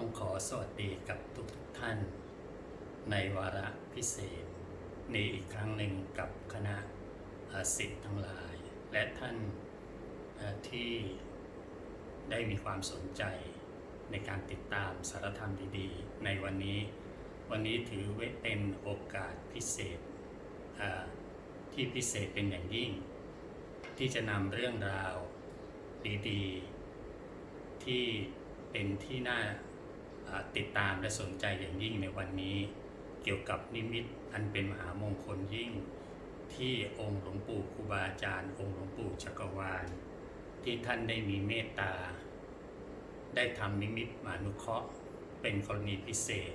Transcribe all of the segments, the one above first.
ต้องขอสวัสดีกับทุกทท่าน ในวาระพิเศษ นี้อีกครั้งหนึ่งกับคณะเอ่อศิษย์ทั้งหลาย และท่านที่ได้มีความสนใจในการติดตามสารธรรมดีๆ ในวันนี้ วันนี้ถือไว้เป็นโอกาสพิเศษ ที่พิเศษเป็นอย่างยิ่ง ที่จะนำเรื่องราวดีๆ ที่เป็นที่น่า ติดตามและสนใจอย่างยิ่งในวันนี้ เกี่ยวกับนิมิตอันเป็นมหามงคลยิ่ง ที่องค์หลวงปู่ครูบาอาจารย์ องค์หลวงปู่จักรวาล ที่ท่านได้มีเมตตา ได้ทำนิมิตมานุเคราะห์ เป็นกรณีพิเศษ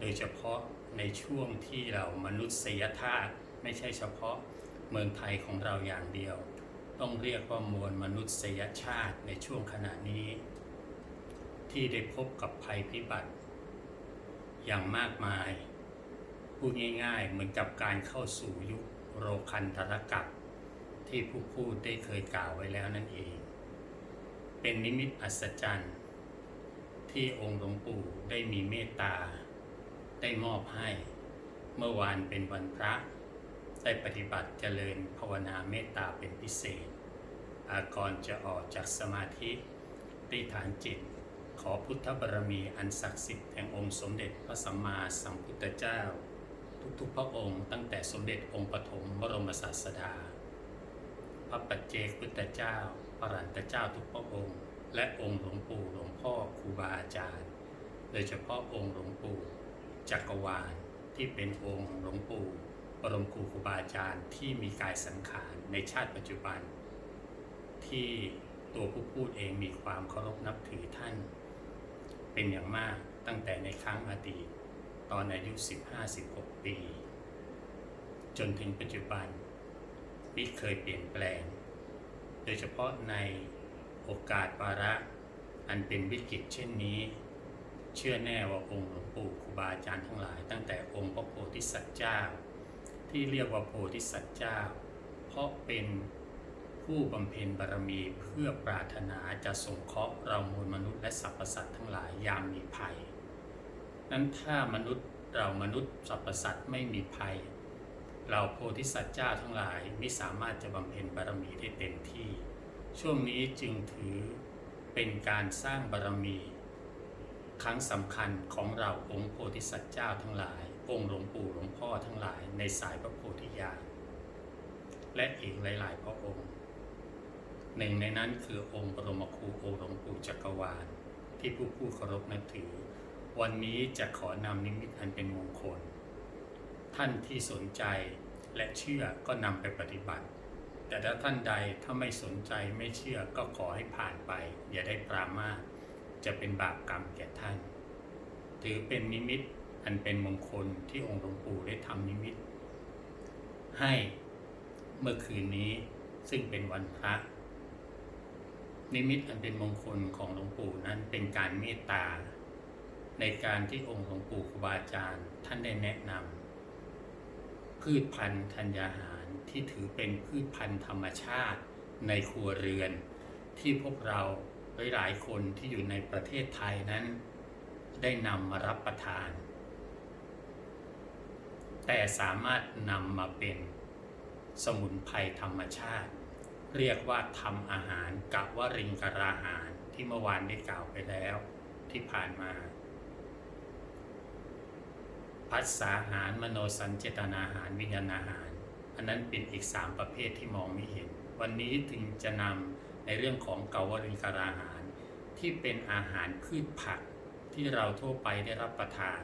โดยเฉพาะในช่วงที่เรามนุษยธาตุไม่ใช่เฉพาะเมืองไทยของเราอย่างเดียว ต้องเรียกว่ามวลมนุษยชาติในช่วงขณะนี้ ที่ได้พบกับภัยพิบัติ อย่างมากมายพูดง่ายๆ เหมือนกับการเข้าสู่ยุคโรคันธรกับที่ผู้พูดได้เคยกล่าวไว้แล้วนั่นเอง เป็นนิมิตอัศจรรย์ ที่องค์หลวงปู่ได้มีเมตตา ได้มอบให้ เมื่อวานเป็นวันพระ ได้ปฏิบัติเจริญภาวนาเมตตาเป็นพิเศษ อาก่อนจะออกจากสมาธิได้ฐานจิต ขอพุทธบารมีอันศักดิ์สิทธิ์แห่งองค์สมเด็จพระสัมมาสัมพุทธเจ้า ทุกๆพระองค์ตั้งแต่สมเด็จองค์ปฐมบรมศาสดา พระปัจเจกพุทธเจ้า พระรันตเจ้าทุกพระองค์ และองค์หลวงปู่หลวงพ่อครูบาอาจารย์ โดยเฉพาะองค์หลวงปู่จักรวาลที่เป็นองค์หลวงปู่บรมครูครูบาอาจารย์ที่มีกายสังขารในชาติปัจจุบัน ที่ตัวผู้พูดเองมีความเคารพนับถือท่าน เป็นอย่างมากตั้งแต่ในครั้งอดีต ตอนอายุ 15-16 ปี จนถึงปัจจุบันมิเคยเปลี่ยนแปลง โดยเฉพาะในโอกาสวาระ อันเป็นวิกฤตเช่นนี้ เชื่อแน่ว่าองค์หลวงปู่ครูบาอาจารย์ทั้งหลาย ตั้งแต่องค์พระโพธิสัตว์เจ้า ที่เรียกว่าโพธิสัตว์เจ้า เพราะเป็น ผู้บำเพ็ญบารมีเพื่อปรารถนาจะสงเคราะห์เรามวลมนุษย์และสรรพสัตว์ทั้งหลายยามมีภัย นั้นถ้ามนุษย์เรามนุษย์สรรพสัตว์ไม่มีภัย เราโพธิสัตว์เจ้าทั้งหลายไม่สามารถจะบำเพ็ญบารมีได้เต็มที่ ช่วงนี้จึงถือเป็นการสร้างบารมี ครั้งสำคัญของเราองค์โพธิสัตว์เจ้าทั้งหลาย องค์หลวงปู่หลวงพ่อทั้งหลายในสายพระโพธิญาณและอีกหลาย ๆ พระองค์ หนึ่งในนั้นคือองค์บรมครูองค์หลวงปู่จักรวาล ที่ผู้ผู้เคารพนับถือ วันนี้จะขอนำนิมิตอันเป็นมงคล ท่านที่สนใจและเชื่อก็นำไปปฏิบัติ แต่ถ้าท่านใดถ้าไม่สนใจไม่เชื่อก็ขอให้ผ่านไป อย่าได้ปรามาจะเป็นบาปกรรมแก่ท่าน ถือเป็นนิมิตอันเป็นมงคลที่องค์หลวงปู่ได้ทำนิมิต ให้เมื่อคืนนี้ซึ่งเป็นวันพระ นิมิตอันเป็นมงคลของหลวงปู่นั้นเป็นการเมตตา ในการที่องค์หลวงปู่ครูบาอาจารย์ท่านได้แนะนำพืชพันธุ์ธัญญาหารที่ถือเป็นพืชพันธุ์ธรรมชาติในครัวเรือน ที่พวกเราหลายๆคนที่อยู่ในประเทศไทยนั้น ได้นำมารับประทาน แต่สามารถนำมาเป็นสมุนไพรธรรมชาติ เรียกว่าทำอาหารกับวริงกราหารที่เมื่อวานได้กล่าวไปแล้วที่ผ่านมาพัสสาหารมโนสัญเจตนาหารวิญญาณอาหาร อันนั้นเป็นอีกสามประเภทที่มองไม่เห็น วันนี้ถึงจะนำในเรื่องของเกาวริงกราหาร ที่เป็นอาหารพืชผักที่เราทั่วไปได้รับประทาน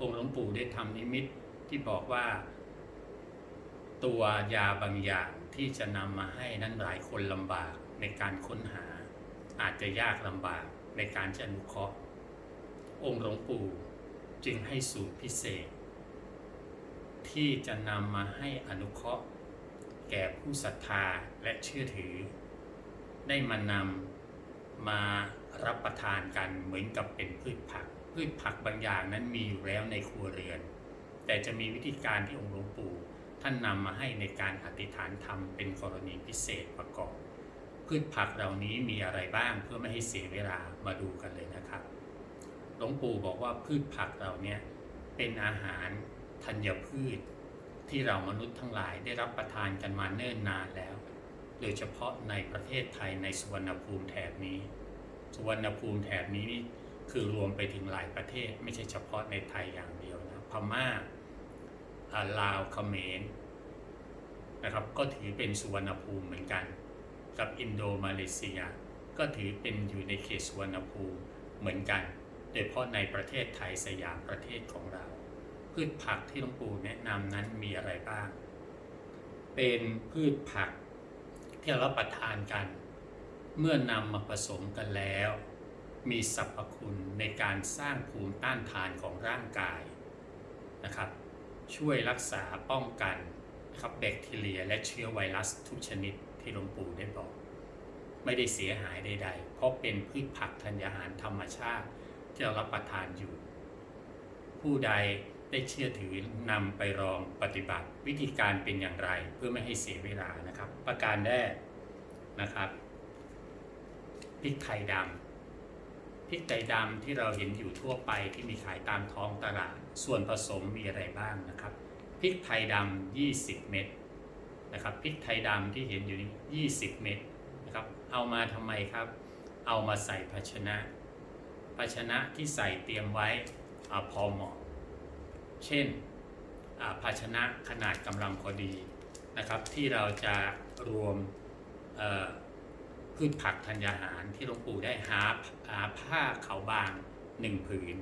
องค์หลวงปู่ได้ทำนิมิตที่บอกว่า ตัวยาบางอย่าง ที่จะนำมาให้นั้นหลายคนลำบากในการค้นหา อาจจะยากลำบากในการจะอนุเคราะห์ องค์หลวงปู่จึงให้สูตรพิเศษ ที่จะนำมาให้อนุเคราะห์ แก่ผู้ศรัทธาและเชื่อถือ ได้มานำมารับประทานกันเหมือนกับเป็นพืชผัก พืชผักบางอย่างนั้นมีอยู่แล้วในครัวเรือน แต่จะมีวิธีการที่องค์หลวงปู่ ท่านนำมาให้ในการอธิษฐานธรรมเป็นกรณีพิเศษประกอบ พืชผักเหล่านี้มีอะไรบ้างเพื่อไม่ให้เสียเวลามาดูกันเลยนะครับหลวงปู่บอกว่าพืชผักเรานี่ยเป็นอาหารธัญพืช ที่เรามนุษย์ทั้งหลายได้รับประทานกันมาเนิ่นนานแล้ว โดยเฉพาะในประเทศไทยในสุวรรณภูมิแถบนี้ สุวรรณภูมิแถบนี้นี่คือรวมไปถึงหลายประเทศไม่ใช่เฉพาะในไทยอย่างเดียวนะพมา่า ลาวเขมรนะครับก็ถือเป็นสุวรรณภูมิเหมือนกัน กับอินโดมาเลเซีย ก็ถือเป็นอยู่ในเขตสุวรรณภูมิเหมือนกัน โดยเฉพาะในประเทศไทยสยามประเทศของเรา พืชผักที่หลวงปู่แนะนำนั้นมีอะไรบ้าง เป็นพืชผักที่เรารับประทานกัน เมื่อนำมาผสมกันแล้ว มีสรรพคุณในการสร้างภูมิต้านทานของร่างกายนะครับ ช่วยรักษาป้องกันครับแบคทีเรีย และเชื้อไวรัสทุกชนิดที่หลวงปู่ได้บอก ไม่ได้เสียหายใด ๆ เพราะเป็นพืชผักธัญญาหารธรรมชาติที่เรารับประทานอยู่ ผู้ใดได้เชื่อถือนำไปลองปฏิบัติวิธีการเป็นอย่างไรเพื่อไม่ให้เสียเวลานะครับ ประการแรกนะครับพริกไทยดำ พริกไทยดำที่เราเห็นอยู่ทั่วไปที่มีขายตามท้องตลาด ส่วนผสมมีอะไรบ้างนะครับพริกไทยดำ20 เม็ดนะครับพริกไทยดำที่เห็นอยู่นี้20 เม็ดนะครับเอามาทำไมครับ เอามาใส่ภาชนะ ภาชนะที่ใส่เตรียมไว้อพอเหมาะ เช่นภาชนะขนาดกำลังพอดีนะครับที่เราจะรวมเพืชผักธัญญาหารที่หลวงปู่ได้หาหาผ้าขาวบางหนึ่งผืน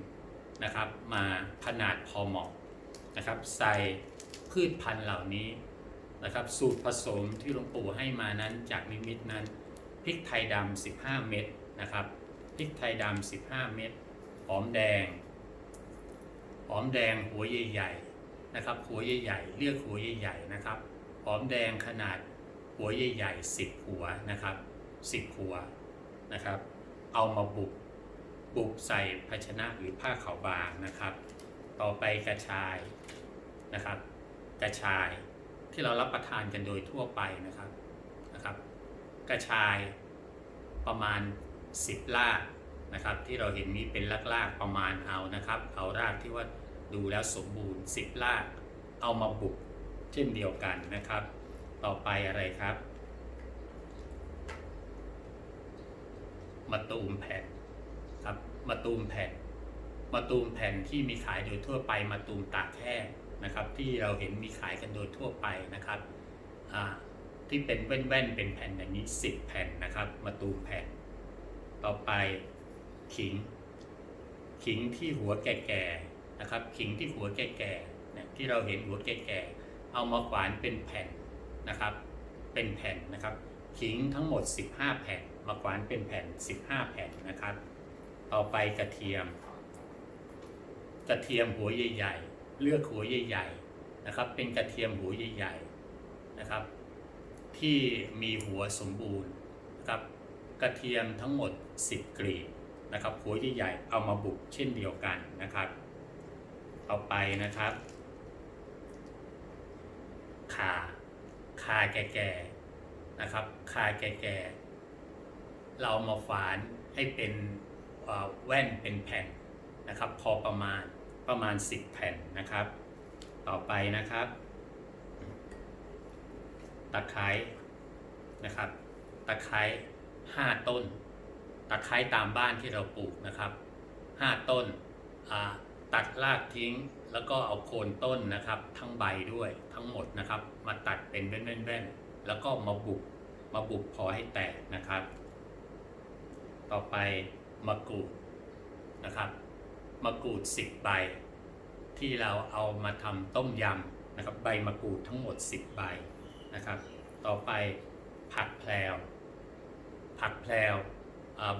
นะครับ มาขนาดพอเหมาะนะครับ ใส่พืชพันธุ์เหล่านี้นะครับ สูตรผสมที่หลวงปู่ให้มานั้นจากนิมิตนั้นพริกไทยดำ15 เม็ดนะครับพริกไทยดำ15 เม็ดหอมแดงหอมแดงหัวใหญ่ๆนะครับหัวใหญ่ๆเลือกหัวใหญ่ๆนะครับหอมแดงขนาดหัวใหญ่ๆ10 หัวนะครับ 10หัวนะครับ เอามาบุกบุกใส่ภาชนะหรือผ้าขาวบางนะครับ ต่อไปกระชายนะครับ กระชายที่เรารับประทานกันโดยทั่วไปนะครับนะครับ กระชายประมาณ 10รากนะครับ ที่เราเห็นนี้เป็นรากๆประมาณเอานะครับ เอารากที่ว่าดูแล้วสมบูรณ์ 10ราก เอามาบุกเช่นเดียวกันนะครับ ต่อไปอะไรครับ มาตูมแผ่นครับมาตูมแผ่นมาตูมแผ่นที่มีขายโดยทั่วไปมาตูมตากแห้งนะครับ ที่เราเห็นมีขายกันโดยทั่วไปนะครับที่เป็นแว่นๆเป็นแผ่นอย่างนี้10แผ่นนะครับมาตูมแผ่น ต่อไปขิง ขิงที่หัวแก่ๆนะครับ ขิงที่หัวแก่ๆเนี่ยที่เราเห็นหัวแก่ๆเอามาขวานเป็นแผ่นนะครับ เป็นแผ่นนะครับ ขิงทั้งหมด 15 แผ่น มาขวานเป็นแผ่น 15 แผ่นนะครับ ต่อไปกระเทียม กระเทียมหัวใหญ่ ๆ เลือกหัวใหญ่ ๆ นะครับ เป็นกระเทียมหัวใหญ่ ๆ นะครับ ที่มีหัวสมบูรณ์นะครับ กระเทียมทั้งหมด 10 กลีบนะครับ หัวใหญ่ๆ เอามาบุกเช่นเดียวกันนะครับต่อไปนะครับขาขาแก่ๆนะครับขาแก่ๆ เรามาฝานให้เป็นแว่นเป็นแผ่นนะครับ พอประมาณประมาณ 10 แผ่นนะครับ ต่อไปนะครับ ตะไคร้นะครับ ตะไคร้5ต้น ตะไคร้ตามบ้านที่เราปลูกนะครับ 5 ต้นตัดรากทิ้งแล้วก็เอาโคนต้นนะครับ ทั้งใบด้วยทั้งหมดนะครับ มาตัดเป็นแว่นๆๆแล้วก็มาบุกมาบุกพอให้แตกนะครับ ต่อไปมะกรูดนะครับมะกรูด 10 ใบ ที่เราเอามาทำต้มยำนะครับใบมะกรูดทั้งหมด 10 ใบนะครับต่อไปผักแพรวผักแพรว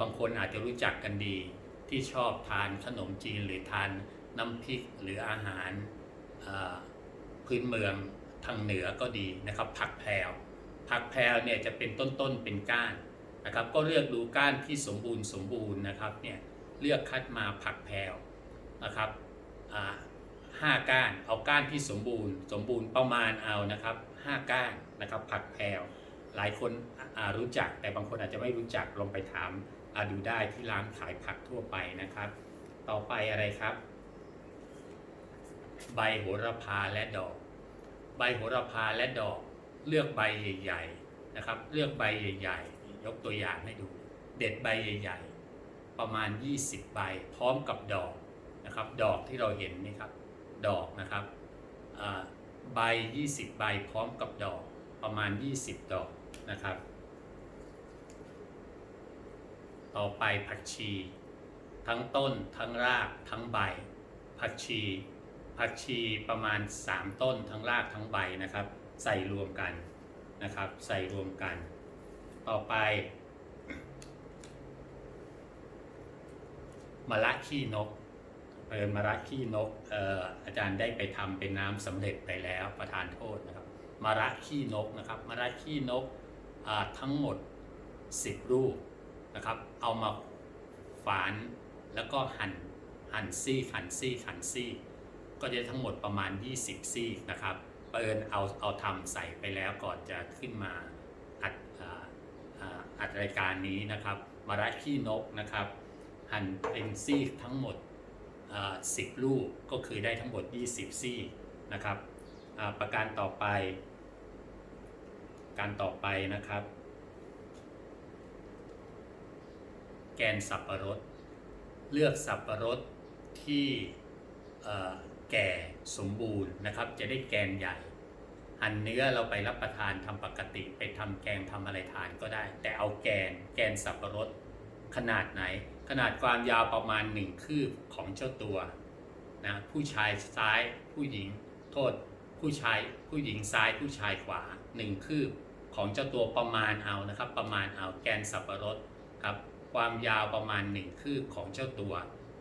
บางคนอาจจะรู้จักกันดีที่ชอบทานขนมจีนหรือทานน้ำพริกหรืออาหารพื้นเมืองทางเหนือก็ดีนะครับผักแพรวผักแพรวเนี่ยจะเป็นต้นๆเป็นก้าน นะครับ ก็เลือกดูก้านที่สมบูรณ์สมบูรณ์นะครับเนี่ยเลือกคัดมาผักแพรวนะครับห้าก้านเอาก้านที่สมบูรณ์ สมบูรณ์ประมาณเอานะครับห้าก้านนะครับผักแพรวหลายคนรู้จักแต่บางคนอาจจะไม่รู้จักลองไปถามดูได้ที่ร้านขายผักทั่วไปนะครับ ต่อไปอะไรครับ ใบโหระพาและดอก ใบโหระพาและดอก เลือกใบใหญ่ ๆนะครับ เลือกใบใหญ่ ๆ ยกตัวอย่างให้ดู เด็ดใบใหญ่ๆ ประมาณ 20 ใบพร้อมกับดอกนะครับ ดอกที่เราเห็นนี่ครับ ดอกนะครับอ่าใบ 20 ใบพร้อมกับดอกประมาณ 20 ดอกนะครับ ต่อไปผักชี ทั้งต้นทั้งรากทั้งใบ ผักชีผักชีประมาณ 3 ต้นทั้งรากทั้งใบนะครับ ใส่รวมกันนะครับ ใส่รวมกัน ต่อไปมะระขี้นกเปินมะระขี้นกเอออาจารย์ได้ไปทำเป็นน้ำสำเร็จไปแล้วประทานโทษนะครับมะระขี้นกนะครับมะระขี้นกทั้งหมด 10ลูกนะครับ เอามาฝานแล้วก็หั่นหั่นซี่หั่นซี่หั่นซี่ก็จะทั้งหมดประมาณ 20 ซี่นะครับเปินเอาเอาทำใส่ไปแล้วก่อนจะขึ้นมา อัดรายการนี้นะครับมาระขี้นกนะครับหั่นเป็นซี่ทั้งหมด 10 ลูกก็คือได้ทั้งหมด 20 ซี่นะครับประการต่อไป การต่อไปนะครับ แกนสับปะรด เลือกสับปะรดที่แก่สมบูรณ์นะครับ จะได้แกนใหญ่ หั่นเนื้อเราไปรับประทานทำปกติ ไปทำแกงทำอะไรทานก็ได้ แต่เอาแกนแกนสับปะรดขนาดไหน ขนาดความยาวประมาณหนึ่งคืบของเจ้าตัวนะผู้ชายซ้ายผู้หญิงโทษ ผู้ชายผู้หญิงซ้ายผู้ชายขวาหนึ่งคืบของเจ้าตัวประมาณเอานะครับ ประมาณเอาแกนสับปะรดครับความยาวประมาณหนึ่งคืบของเจ้าตัว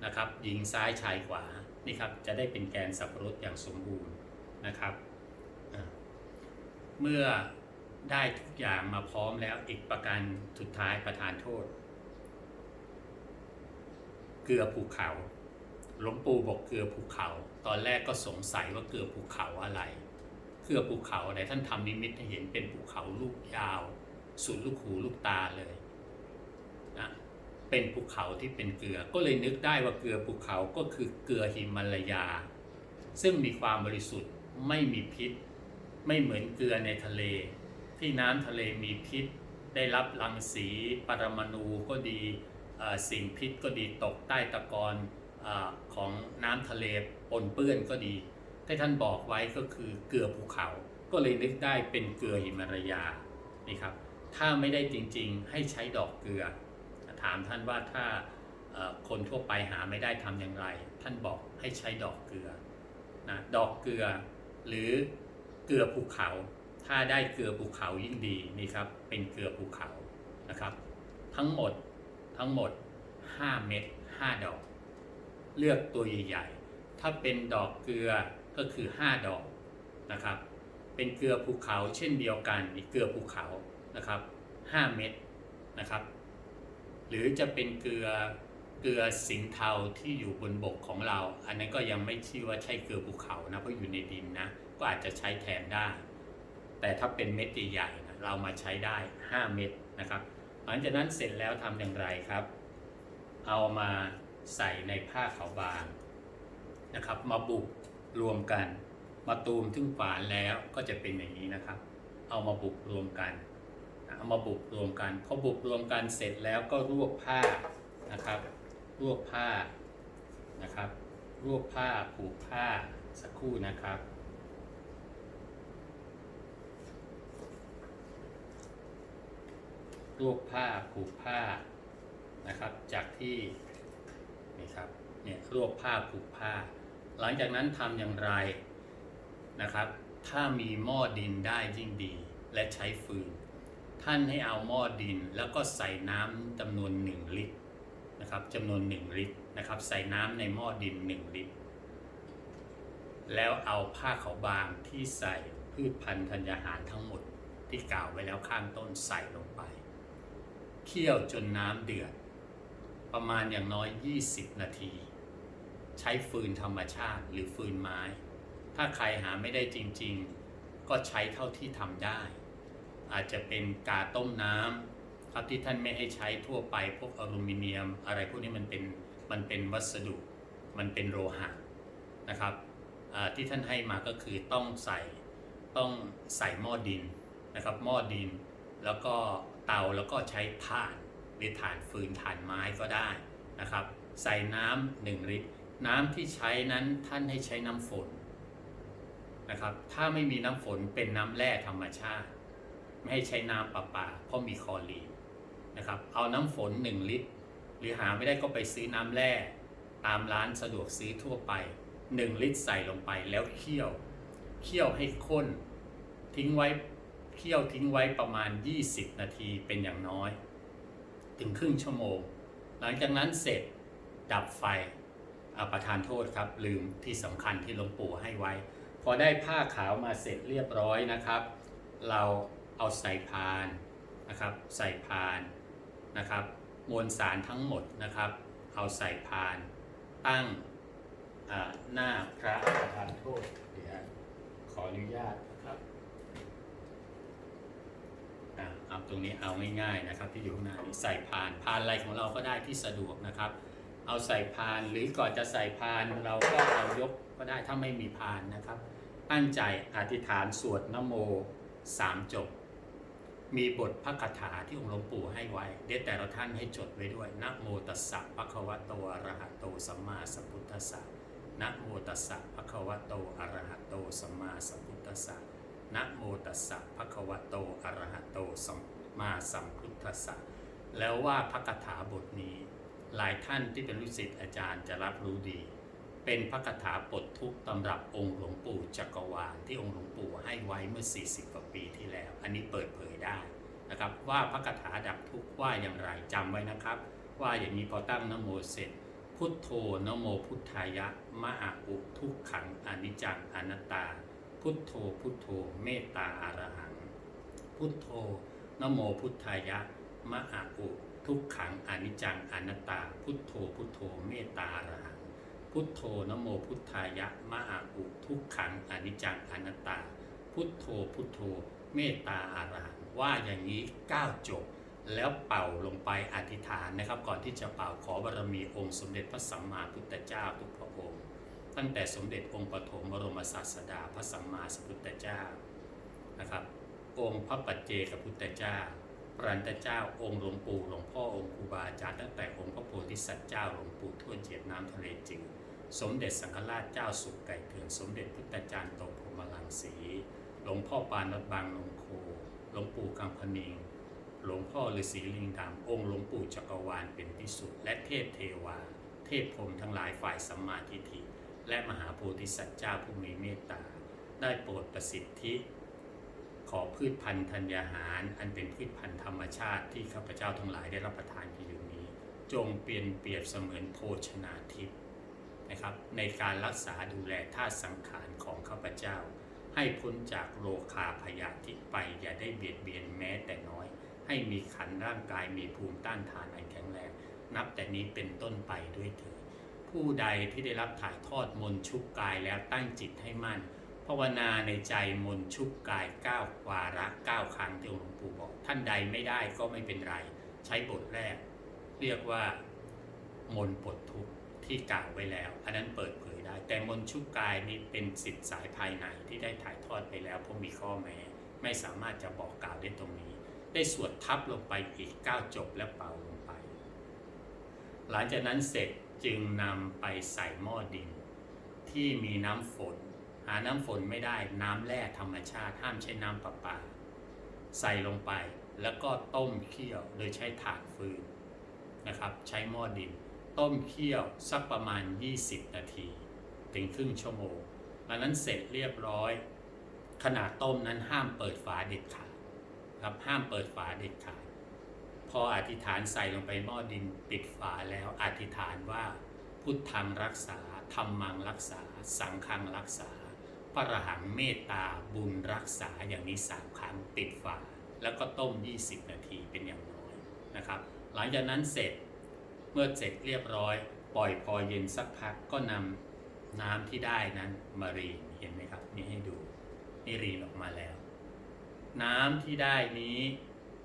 นะครับหญิงซ้ายชายขวานี่ครับจะได้เป็นแกนสับปะรดอย่างสมบูรณ์นะครับ เมื่อได้ทุกอย่างมาพร้อมแล้วอีกประการสุดท้ายประทานโทษ เกลือภูเขาหลวงปู่บอกเกลือภูเขา ตอนแรกก็สงสัยว่าเกลือภูเขาอะไร เกลือภูเขาไหนท่านทำนิมิตให้เห็นเป็นภูเขาลูกยาว สุดลูกหูลูกตาเลยนะเป็นภูเขาที่เป็นเกลือ ก็เลยนึกได้ว่าเกลือภูเขาก็คือเกลือหิมาลายา ซึ่งมีความบริสุทธิ์ไม่มีพิษ ไม่เหมือนเกลือในทะเล ที่น้ำทะเลมีพิษ ได้รับรังสีปรมาณูก็ดีสิ่งพิษก็ดีตกใต้ตะกอนอของน้ำทะเลปนเปื้อนก็ดีที่ท่านบอกไว้ก็คือเกลือภูเขา ก็เลยนึกได้เป็นเกลือหิมาลายานี่ครับถ้าไม่ได้จริงๆ ให้ใช้ดอกเกลือ ถามท่านว่าถ้าคนทั่วไปหาไม่ได้ทำอย่างไร ท่านบอกให้ใช้ดอกเกลือนะดอกเกลือ หรือ เกลือภูเขา ถ้าได้เกลือภูเขายิ่งดีนี่ครับ เป็นเกลือภูเขานะครับ ทั้งหมดทั้งหมด 5 เม็ด5ดอก เลือกตัวใหญ่ๆ ถ้าเป็นดอกเกลือก็คือ 5 ดอกนะครับ เป็นเกลือภูเขาเช่นเดียวกันอีเกลือภูเขานะครับ 5 เม็ดนะครับ หรือจะเป็นเกลือเกลือสิงเทาที่อยู่บนบกของเรา อันนั้นก็ยังไม่ชื่อว่าใช่เกลือภูเขานะเพราะอยู่ในดินนะ ก็อาจจะใช้แทนได้ แต่ถ้าเป็นเม็ดใหญ่ๆเรามาใช้ได้ 5 เม็ดนะครับ หลังจากนั้นเสร็จแล้วทำอย่างไรครับ เอามาใส่ในผ้าขาวบางนะครับ มาบุกรวมกัน มาตูมถึงฝานแล้วก็จะเป็นอย่างนี้นะครับ เอามาบุกรวมกันเอามาบุกรวมกันพอบุกรวมกันเสร็จแล้วก็รวบผ้านะครับ รวบผ้านะครับ รวบผ้าผูกผ้าสักครู่นะครับ รวบผ้าผูกผ้านะครับ จากที่นี่ครับเนี่ยรวบผ้าผูกผ้า หลังจากนั้นทำอย่างไรนะครับ ถ้ามีหม้อดินได้ยิ่งดี และใช้ฟืน ท่านให้เอาหม้อดินแล้วก็ใส่น้ำจำนวน 1 ลิตรนะครับจำนวน 1 ลิตรนะครับ ใส่น้ำในหม้อดิน 1 ลิตร แล้วเอาผ้าขาวบางที่ใส่พืชพันธุ์ธัญญาหารทั้งหมดที่กล่าวไว้แล้วข้างต้นใส่ลงไป เคี่ยวจนน้ำเดือด ประมาณอย่างน้อย 20 นาที ใช้ฟืนธรรมชาติหรือฟืนไม้ ถ้าใครหาไม่ได้จริงๆ ก็ใช้เท่าที่ทำได้ อาจจะเป็นกาต้มน้ำครับที่ท่านไม่ให้ใช้ทั่วไปพวกอลูมิเนียม อะไรพวกนี้มันเป็นมันเป็นวัสดุ มันเป็นโลหะนะครับที่ท่านให้มาก็คือต้องใส่ต้องใส่หม้อดินนะครับหม้อดิน แล้วก็เตาแล้วก็ใช้ถ่านหรือถ่านฟืนถ่านไม้ก็ได้นะครับ ใส่น้ำหนึ่งลิตร น้ำที่ใช้นั้นท่านให้ใช้น้ำฝนนะครับ ถ้าไม่มีน้ำฝนเป็นน้ำแร่ธรรมชาติ ไม่ให้ใช้น้ำประปา เพราะมีคอรีนนะครับ เอาน้ำฝน 1 ลิตร หรือหาไม่ได้ก็ไปซื้อน้ำแร่ตามร้านสะดวกซื้อทั่วไป 1 ลิตรใส่ลงไปแล้วเคี่ยว เคี่ยวให้ข้น ทิ้งไว้ เคี่ยวทิ้งไว้ประมาณ 20 นาทีเป็นอย่างน้อย ถึงครึ่งชั่วโมง หลังจากนั้นเสร็จดับไฟอาประทานโทษครับ ลืมที่สำคัญที่หลวงปู่ให้ไว้ พอได้ผ้าขาวมาเสร็จเรียบร้อยนะครับ เราเอาใส่พานนะครับ ใส่พานนะครับ มวลสารทั้งหมดนะครับ เอาใส่พาน ตั้งหน้าพระประธานโทษเดี๋ยวขออนุญาต นะครับ ตรงนี้เอาง่ายๆนะครับที่อยู่ข้างหน้านี้ใส่พานพานอะไรของเราก็ได้ที่สะดวกนะครับ เอาใส่พานหรือก่อนจะใส่พานเราก็เอายกก็ได้ถ้าไม่มีพานนะครับตั้งใจอธิษฐานสวดนโมสามจบ มีบทพระคาถาที่องค์หลวงปู่ให้ไว้เดี๋ยวแต่ละท่านให้จดไว้ด้วยนะโมตัสสะภะคะวะโตอะระหะโตสัมมาสัมพุทธัสสะนะโมตัสสะภะคะวะโตอะระหะโตสัมมาสัมพุทธัสสะ นะโมตัสสะภะคะวะโตอะระหะโตสัมมาสัมพุทธัสสะแล้วว่าพระคาถาบทนี้ หลายท่านที่เป็นลูกศิษย์อาจารย์จะรับรู้ดี เป็นพระคาถาปลดทุกข์ตำรับองค์หลวงปู่จักรวาลที่องค์หลวงปู่ให้ไว้เมื่อ 40กว่าปีที่แล้ว อันนี้เปิดเผยได้นะครับ ว่าพระคาถาดับทุกข์ว่าอย่างไรจำไว้นะครับ ว่าอย่างนี้พอตั้งนโมเสร็จพุทโธนโมพุทธายะมหาอุทุกขังอนิจจังอนัตตา พุทโธพุทโธเมตตาอารหัง พุทโธนโมพุทธายะมหาอุทุกขังอนิจจังอนัตตา พุทโธพุทโธเมตตาอรหัง พุทโธนโมพุทธายะมหาอุทุกขังอนิจจังอนัตตา พุทโธพุทโธเมตตาอารหัง ว่าอย่างนี้9จบแล้วเป่าลงไปอธิษฐานนะครับ ก่อนที่จะเป่าขอบารมีองค์สมเด็จพระสัมมาพุทธเจ้าทุกพระองค์ ตั้งแต่สมเด็จองค์ปฐมบรมศาสดาพระสัมมาสัมพุทธเจ้านะครับ องค์พระปัจเจกพุทธเจ้าพระรันตเจ้าองค์หลวงปู่หลวงพ่อองค์ครูบาอาจารย์ตั้งแต่องค์พระโพธิสัตว์เจ้าหลวงปู่ทวดเจียดน้ำทะเลจืดสมเด็จสังฆราชเจ้าสุกไก่เถื่อนสมเด็จพุทธจารย์โตพรหมลังสีหลวงพ่อปานวัดบางนงโคหลวงปู่กังพนิงหลวงพ่อฤาษีลิงดำองค์หลวงปู่จักรวาลเป็นที่สุด และเทพเทวา เทพพรมทั้งหลายฝ่ายสัมมาทิฏฐิ และมหาโพธิสัตว์เจ้าผู้มีเมตตา ได้โปรดประสิทธิ ขอพืชพันธุ์ธัญญาหาร อันเป็นพืชพันธุ์ธรรมชาติที่ข้าพเจ้าทั้งหลายได้รับประทานอยู่นี้ จงเปลี่ยนเปรียบเสมือนโภชนาทิพย์นะครับในการรักษาดูแลธาตุสังขารของข้าพเจ้า ให้พ้นจากโรคาพยาธิไปอย่าได้เบียดเบียนแม้แต่น้อย ให้มีขันร่างกายมีภูมิต้านทานอันแข็งแรงนับแต่นี้เป็นต้นไปด้วยเถิด ผู้ใดที่ได้รับถ่ายทอดมนชุบกายแล้วตั้งจิตให้มั่นภาวนาในใจมนชุบกายก้าววาระก้าวครั้งที่หลวงปู่บอก ท่านใดไม่ได้ก็ไม่เป็นไร ใช้บทแรก เรียกว่ามนปลดทุกข์ที่กล่าวไว้แล้วอันนั้นเปิดเผยได้ แต่มนชุบกายนี่เป็นสิทธิสายภายในที่ได้ถ่ายทอดไปแล้วเพราะมีข้อแม้ ไม่สามารถจะบอกกล่าวได้ตรงนี้ ได้สวดทับลงไปอีก9จบและเป่าลงไป หลังจากนั้นเสร็จ จึงนำไปใส่หม้อดิน ที่มีน้ำฝน หาน้ำฝนไม่ได้น้ำแร่ธรรมชาติห้ามใช้น้ำประปา ใส่ลงไปแล้วก็ต้มเคี่ยวโดยใช้ถ่านฟืนนะครับ ใช้หม้อดิน ต้มเคี่ยวสักประมาณ 20 นาที ถึงครึ่งชั่วโมงหลังนั้นเสร็จเรียบร้อย ขณะต้มนั้นห้ามเปิดฝาเด็ดขาดครับห้ามเปิดฝาเด็ดขาด ออธิษฐานใส่ลงไปหม้อดินปิดฝาแล้วอธิษฐานว่า พุทธังรักษาธรรมังรักษา สังฆังรักษาพระรหังเมตตาบุญรักษาอย่างนี้สามครั้งปิดฝา แล้วก็ต้ม 20 นาทีเป็นอย่างน้อยนะครับ หลังจากนั้นเสร็จเมื่อเสร็จเรียบร้อย ปล่อยพอเย็นสักพักก็นำน้ำที่ได้นั้นมารีนเห็นไหมครับนี่ให้ดูนี่รีนออกมาแล้ว น้ำที่ได้นี้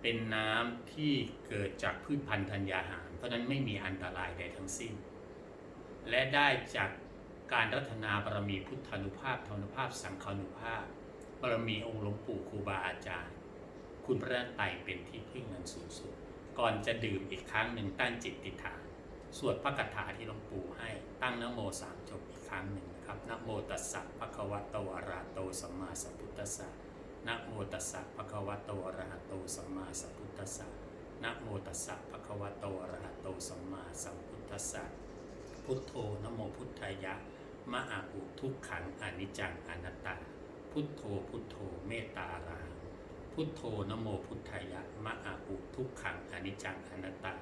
เป็นน้ำที่เกิดจากพืชพันธุ์ธัญญาหาร เพราะนั้นไม่มีอันตรายใดทั้งสิ้น และได้จากการรัตนาบารมีพุทธานุภาพธรรมนุภาพสังฆานุภาพบารมีองค์หลวงปู่ครูบาอาจารย์ คุณพระรัตนตรัยเป็นที่พึ่งนันสูงสุด ก่อนจะดื่มอีกครั้งหนึ่งตั้งจิตติฐาน สวดพระคาถาที่หลวงปู่ให้ ตั้งนโมสามจบอีกครั้งหนึ่งนะครับนโมตัสสะภะคะวะโตอะระโตสัมมาสัมพุทธัสสะ นะโมตัสสะภะคะวะโตอะระหะโตสัมมาสัมพุทธัสสะนะโมตัสสะภะคะวะโตอะระหะโตสัมมาสัมพุทธัสสะพุทโธนะโมพุทธายะมะอาอุทุกขังอนิจจังอนัตตา พุทโธพุทโธเมตตาราพุทโธนโมพุทธายะมะอาอุทุกขังอนิจจังอนัตตา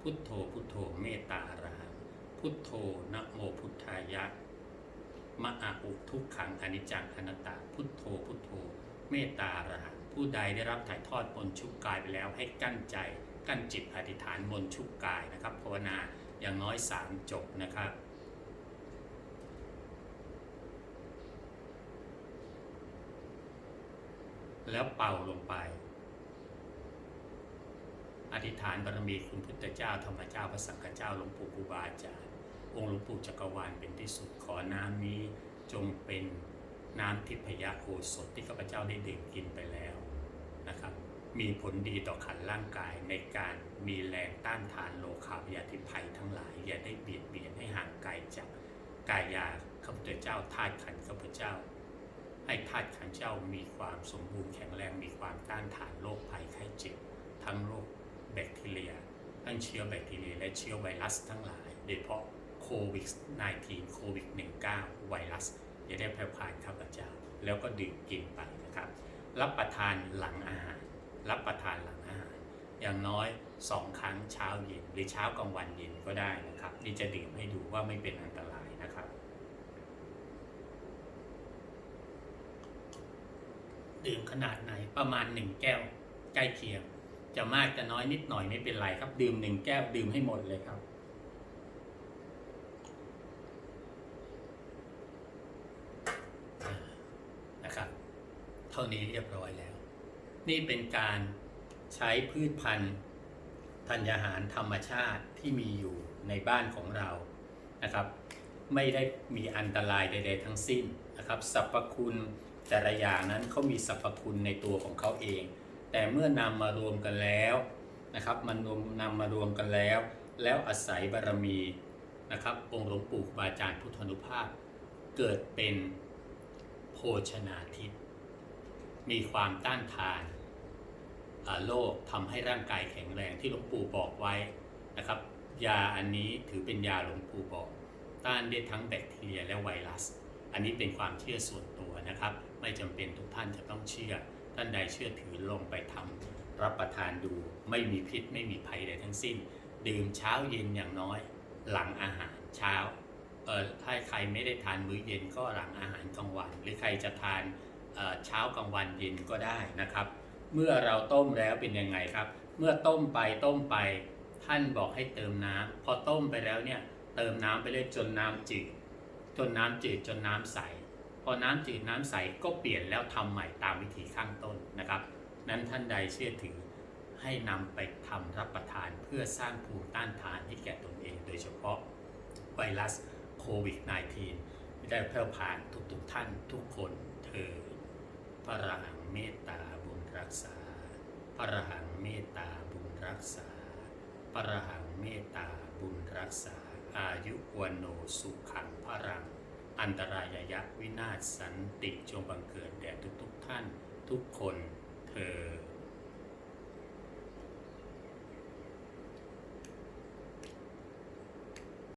พุทโธพุทโธเมตตารหังพุทโธนโมพุทธายะมะอาอุทุกขังอนิจจังอนัตตา พุทโธพุทโธ เมตตาอรหังผู้ใดได้รับถ่ายทอดมนชุบกายไปแล้วให้กั้นใจ กั้นจิตอธิษฐานมนชุบกายนะครับภาวนาอย่างน้อยสามจบนะครับแล้วเป่าลงไป อธิษฐานบารมีคุณพุทธเจ้า ธรรมเจ้า พระสังฆเจ้า หลวงปู่ครูบาอาจารย์ องค์หลวงปู่จักรวาลเป็นที่สุด ขอน้ำนี้จงเป็น น้ำทิพยโอสถที่ข้าพเจ้าได้ดื่มกินไปแล้วนะครับ มีผลดีต่อขันร่างกายในการมีแรงต้านทานโลคาพยาธิภัยทั้งหลาย อย่าได้เบียดเบียนให้ห่างไกลจากกายาข้าพเจ้าธาตุขันข้าพเจ้า ให้ธาตุขันเจ้ามีความสมบูรณ์แข็งแรงมีความต้านทานโรคภัยไข้เจ็บทั้งโรคแบคทีเรีย ทั้งเชื้อแบคทีเรีย และเชื้อไวรัสทั้งหลาย โดยเฉพาะโควิด -19 โควิด -19 ไวรัส อย่าได้แพร่ผ่านข้าพเจ้าแล้วก็ดื่มกินไปนะครับ รับประทานหลังอาหาร รับประทานหลังอาหาร อย่างน้อย2ครั้งเช้าเย็นหรือเช้ากลางวันเย็นก็ได้นะครับ นี่จะดื่มให้ดูว่าไม่เป็นอันตรายนะครับ ดื่มขนาดไหนประมาณ1แก้วใกล้เคียง จะมากจะน้อยนิดหน่อยไม่เป็นไรครับ ดื่มหนึ่งแก้วดื่มให้หมดเลยครับอ่านะครับ เท่านี้เรียบร้อยแล้ว นี่เป็นการใช้พืชพันธุ์ธัญญาหารธรรมชาติที่มีอยู่ในบ้านของเรานะครับ ไม่ได้มีอันตรายใด ๆ ทั้งสิ้นนะครับสรรพคุณแต่ละอย่างนั้นเขามีสรรพคุณในตัวของเขาเอง แต่เมื่อนำมารวมกันแล้วนะครับ มันรวมนำมารวมกันแล้ว แล้วอาศัยบารมีนะครับ องค์หลวงปู่ครูบาอาจารย์พุทธนุภาพ เกิดเป็นโภชนาทิพย์ มีความต้านทานโรคทำให้ร่างกายแข็งแรงที่หลวงปู่บอกไว้นะครับ ยาอันนี้ถือเป็นยาหลวงปู่บอก ต้านได้ทั้งแบคทีเรียและไวรัส อันนี้เป็นความเชื่อส่วนตัวนะครับ ไม่จำเป็นทุกท่านจะต้องเชื่อ ท่านใดเชื่อถือลงไปทำรับประทานดูไม่มีพิษไม่มีภัยใดทั้งสิ้น ดื่มเช้าเย็นอย่างน้อย หลังอาหารเช้าเออถ้าใครไม่ได้ทานมื้อเย็นก็หลังอาหารกลางวัน หรือใครจะทาน เช้ากลางวันเย็นก็ได้นะครับ เมื่อเราต้มแล้วเป็นยังไงครับ เมื่อต้มไปต้มไปท่านบอกให้เติมน้ำพอต้มไปแล้วเนี่ยเติมน้ำไปเรื่อยจนน้ำจืดจนน้ำจืดจนน้ำใส พอน้ำจืดน้ำใสก็เปลี่ยนแล้วทำใหม่ตามวิธีข้างต้นนะครับ นั้นท่านใดเชื่อถือให้นำไปทำรับประทานเพื่อสร้างภูมิต้านทานให้แก่ตนเอง โดยเฉพาะไวรัสโควิด -19 ไม่ได้แพร่ผ่านทุกๆท่านทุกคนเธอ พระรหังเมตตาบุญรักษา พระรหังเมตตาบุญรักษา พระรหังเมตตาบุญรักษา อายุวันโนสุขังพระรัง อันตรายยะวินาศสันติจงบังเกิดแด่ทุกๆท่านทุกคนเธอ